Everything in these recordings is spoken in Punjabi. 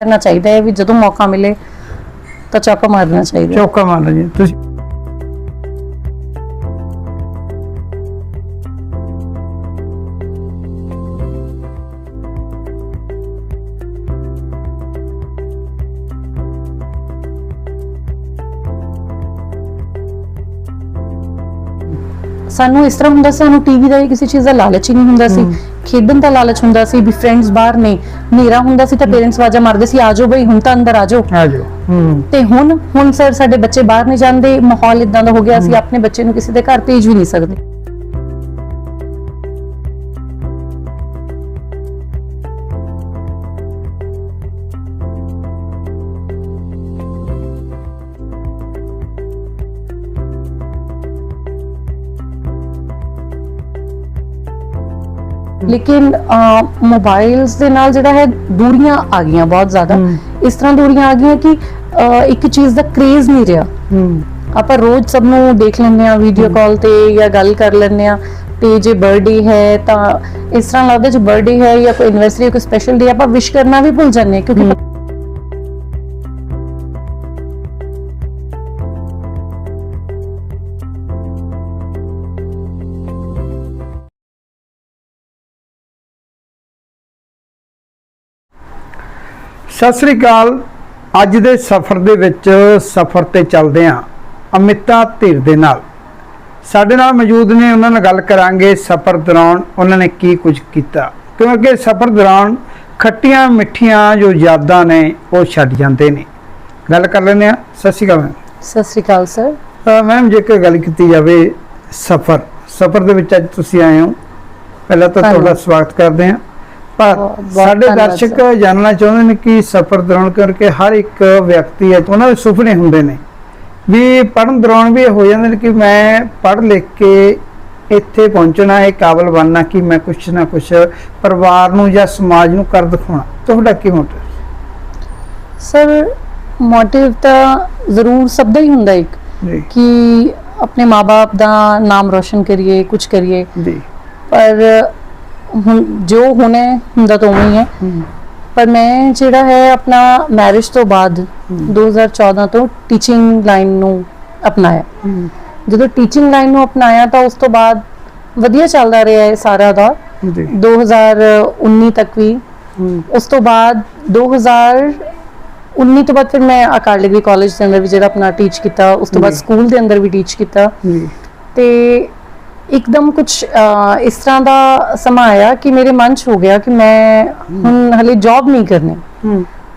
ਕਰਨਾ ਚਾਹੀਦਾ ਹੈ ਵੀ ਜਦੋਂ ਮੌਕਾ ਮਿਲੇ ਤਾਂ ਚਾਪਾ ਮਾਰਨਾ ਚਾਹੀਦਾ ਹੈ। ਚੌਕਾ ਮਾਰਨਾ ਜੀ। ਤੁਸੀਂ ਸਾਨੂੰ ਇਸ ਤਰ੍ਹਾਂ ਹੁੰਦਾ ਸੀ, ਸਾਨੂੰ ਟੀਵੀ ਦਾ ਵੀ ਕਿਸੇ ਚੀਜ਼ ਦਾ ਲਾਲਚ ਹੀ ਨਹੀਂ ਹੁੰਦਾ ਸੀ। ਖੇਡਣ ਦਾ ਲਾਲਚ ਹੁੰਦਾ ਸੀ ਵੀ ਫਰੈਂਡਸ ਬਾਹਰ ਨੇ ਹਨੇਰਾ ਹੁੰਦਾ ਸੀ ਤਾਂ ਪੇਰੈਂਟਸ ਵਾਜਾ ਮਾਰਦੇ ਸੀ ਆਜੋ ਬਈ ਹੁਣ ਤਾਂ ਅੰਦਰ ਆਜੋ ਆ ਜਾਓ। ਹੂੰ। ਤੇ ਹੁਣ ਹੁਣ ਸਰ ਸਾਡੇ ਬੱਚੇ ਬਾਹਰ ਨਹੀਂ ਜਾਂਦੇ ਮਾਹੌਲ ਇਦਾਂ ਦਾ ਹੋ ਗਿਆ ਅਸੀਂ ਆਪਣੇ ਬੱਚੇ ਨੂੰ ਕਿਸੇ ਦੇ ਘਰ ਭੇਜ ਵੀ ਨਹੀਂ ਸਕਦੇ। ਲੇਕਿਨ ਮੋਬਾਈਲਸ ਦੇ ਨਾਲ ਜਿਹੜਾ ਹੈ ਦੂਰੀਆਂ ਆ ਗਈਆਂ ਬਹੁਤ ਜ਼ਿਆਦਾ। ਇਸ ਤਰ੍ਹਾਂ ਦੂਰੀਆਂ ਆ ਗਈਆਂ ਕਿ ਇੱਕ ਚੀਜ਼ ਦਾ ਕ੍ਰੇਜ਼ ਨਹੀਂ ਰਿਹਾ। ਆਪਾਂ ਰੋਜ਼ ਸਭ ਨੂੰ ਦੇਖ ਲੈਂਦੇ ਆ ਵੀਡੀਓ ਕਾਲ ਤੇ ਜਾਂ ਗੱਲ ਕਰ ਲੈਂਦੇ ਆ ਤੇ ਜੇ ਬਰਥਡੇ ਹੈ ਤਾਂ ਇਸ ਤਰ੍ਹਾਂ ਲੱਗਦਾ ਜੇ ਬਰਥਡੇ ਹੈ ਜਾਂ ਕੋਈ ਐਨਵਰਸਰੀ ਕੋਈ ਸਪੈਸ਼ਲ ਡੇ ਆਪਾਂ ਵਿਸ਼ ਕਰਨਾ ਵੀ ਭੁੱਲ ਜਾਂਦੇ ਕਿਉਂਕਿ ਸਤਿ ਸ੍ਰੀ ਅਕਾਲ। ਅੱਜ ਦੇ ਸਫ਼ਰ ਦੇ ਵਿੱਚ ਸਫ਼ਰ ਤੇ ਚੱਲਦੇ ਹਾਂ ਅਮਿਤਾ ਧੀਰ ਦੇ ਨਾਲ। ਸਾਡੇ ਨਾਲ ਮੌਜੂਦ ਨੇ ਉਹਨਾਂ ਨਾਲ ਗੱਲ ਕਰਾਂਗੇ ਸਫ਼ਰ ਦੌਰਾਨ ਉਹਨਾਂ ਨੇ ਕੀ ਕੁਝ ਕੀਤਾ। ਕਿਉਂਕਿ ਸਫ਼ਰ ਦੌਰਾਨ ਖੱਟੀਆਂ ਮਿੱਠੀਆਂ ਜੋ ਯਾਦਾਂ ਨੇ ਉਹ ਛੱਡ ਜਾਂਦੇ ਨੇ। ਗੱਲ ਕਰ ਲੈਂਦੇ ਹਾਂ। ਸਤਿ ਸ੍ਰੀ ਅਕਾਲ ਸਤਿ ਸ੍ਰੀ ਅਕਾਲ ਸਰ। ਮੈਮ ਮੈਮ ਜੇਕਰ ਗੱਲ ਕੀਤੀ ਜਾਵੇ ਸਫ਼ਰ ਸਫ਼ਰ ਦੇ ਵਿੱਚ ਅੱਜ ਤੁਸੀਂ ਆਏ ਹੋ। ਪਹਿਲਾਂ ਤਾਂ ਤੁਹਾਡਾ। ਸਵਾਗਤ ਕਰਦੇ ਹਾਂ। ਪਰ ਸਾਡੇ ਦਰਸ਼ਕ ਜਾਣਨਾ ਚਾਹੁੰਦੇ ਨੇ ਕਿ ਸਫ਼ਰ ਦੌਰਾਨ ਕਰਕੇ ਹਰ ਇੱਕ ਵਿਅਕਤੀ ਹੈ ਉਹਨਾਂ ਦੇ ਸੁਪਨੇ ਹੁੰਦੇ ਨੇ। ਵੀ ਪੜ੍ਹਨ ਦੌਰਾਨ ਵੀ ਹੋ ਜਾਂਦੇ ਨੇ ਕਿ ਮੈਂ ਪੜ੍ਹ ਲਿਖ ਕੇ ਇੱਥੇ ਪਹੁੰਚਣਾ ਹੈ ਕਾਬਲ ਬਣਨਾ ਕਿ ਮੈਂ ਕੁਛ ਨਾ ਕੁਛ ਪਰਿਵਾਰ ਨੂੰ ਜਾਂ ਸਮਾਜ ਨੂੰ ਕਰ ਦਿਖਾਉਣਾ। ਤੁਹਾਡਾ ਕੀ ਮੋਟਿਵ? ਸਰ ਮੋਟਿਵ ਤਾਂ ਜ਼ਰੂਰ ਸਭ ਦਾ ਹੀ ਹੁੰਦਾ ਇੱਕ ਕਿ ਆਪਣੇ ਮਾਪੇ ਦਾ ਨਾਮ ਰੋਸ਼ਨ ਕਰੀਏ ਕੁਝ ਕਰੀਏ। ਜੀ। ਪਰ ਹੁਣ ਜੋ ਹੋਣਾ ਹੈ, ਹੁੰਦਾ ਤਾਂ ਉਵੇਂ ਹੀ ਪਰ ਮੈਂ ਜਿਹੜਾ ਹੈ ਆਪਣਾ ਮੈਰਿਜ ਤੋਂ ਬਾਅਦ ਹਮ। 2014 ਤੋਂ ਟੀਚਿੰਗ ਲਾਈਨ ਨੂੰ ਅਪਣਾਇਆ। ਜਦੋਂ ਟੀਚਿੰਗ ਲਾਈਨ ਨੂੰ ਅਪਣਾਇਆ ਤਾਂ ਉਸ ਤੋਂ ਬਾਅਦ ਵਧੀਆ ਚੱਲਦਾ ਰਿਹਾ ਹੈ ਸਾਰਾ ਦੌਰ। ਜੀ। 2019 ਤੱਕ ਵੀ। ਉਸ ਤੋਂ ਬਾਅਦ 2019 ਤੋਂ ਬਾਅਦ ਫਿਰ ਮੈਂ ਅਕਾਲ ਡਿਗਰੀ ਕਾਲਜ ਦੇ ਅੰਦਰ ਵੀ ਜਿਹੜਾ ਆਪਣਾ ਟੀਚ ਕੀਤਾ ਉਸ ਤੋਂ ਬਾਅਦ। ਸਕੂਲ ਦੇ ਅੰਦਰ ਵੀ ਟੀਚ ਕੀਤਾ। ਜੀ। ਤੇ ਇੱਕਦਮ ਕੁਝ ਇਸ ਤਰ੍ਹਾਂ ਦਾ ਸਮਾਂ ਆਇਆ ਕਿ ਮੇਰੇ ਮਨ 'ਚ ਹੋ ਗਿਆ ਕਿ ਮੈਂ ਹੁਣ ਹਲੇ ਜੌਬ ਨਹੀਂ ਕਰਨੀ।